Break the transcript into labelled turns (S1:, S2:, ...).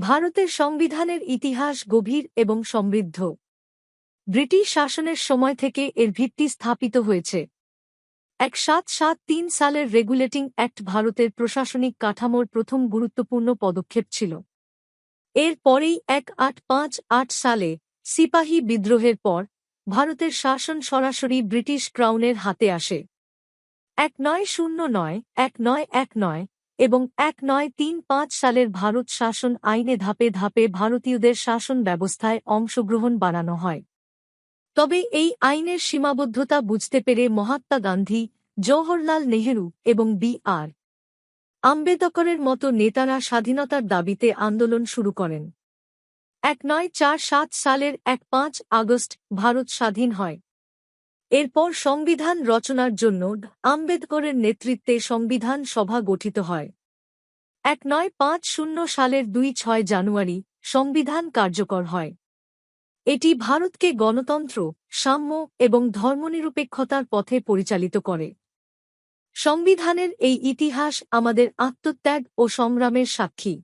S1: ভারতের সংবিধানের ইতিহাস গভীর এবং সমৃদ্ধ। ব্রিটিশ শাসনের সময় থেকে এর ভিত্তি স্থাপিত হয়েছে। এক সাত সাত তিন সালের রেগুলেটিং অ্যাক্ট ভারতের প্রশাসনিক কাঠামোর প্রথম গুরুত্বপূর্ণ পদক্ষেপ ছিল। এর পরেই এক আট পাঁচ আট সালে সিপাহী বিদ্রোহের পর ভারতের শাসন সরাসরি ব্রিটিশ ক্রাউনের হাতে আসে। এক নয় শূন্য নয়, এক নয় এক নয় এবং এক নয় তিন পাঁচ সালের ভারত শাসন আইনে ধাপে ধাপে ভারতীয়দের শাসন ব্যবস্থায় অংশগ্রহণ বাড়ানো হয়। তবে এই আইনের সীমাবদ্ধতা বুঝতে পেরে মহাত্মা গান্ধী, জওহরলাল নেহেরু এবং বি আর আম্বেদকরের মতো নেতারা স্বাধীনতার দাবিতে আন্দোলন শুরু করেন। এক নয় চার সাত সালের এক পাঁচ আগস্ট ভারত স্বাধীন হয়। এরপর সংবিধান রচনার জন্য আম্বেদকরের নেতৃত্বে সংবিধান সভা গঠিত হয়। এক নয় পাঁচ শূন্য সালের দুই ছয় জানুয়ারি সংবিধান কার্যকর হয়। এটি ভারতকে গণতন্ত্র, সাম্য এবং ধর্মনিরপেক্ষতার পথে পরিচালিত করে। সংবিধানের এই ইতিহাস আমাদের আত্মত্যাগ ও সংগ্রামের সাক্ষী।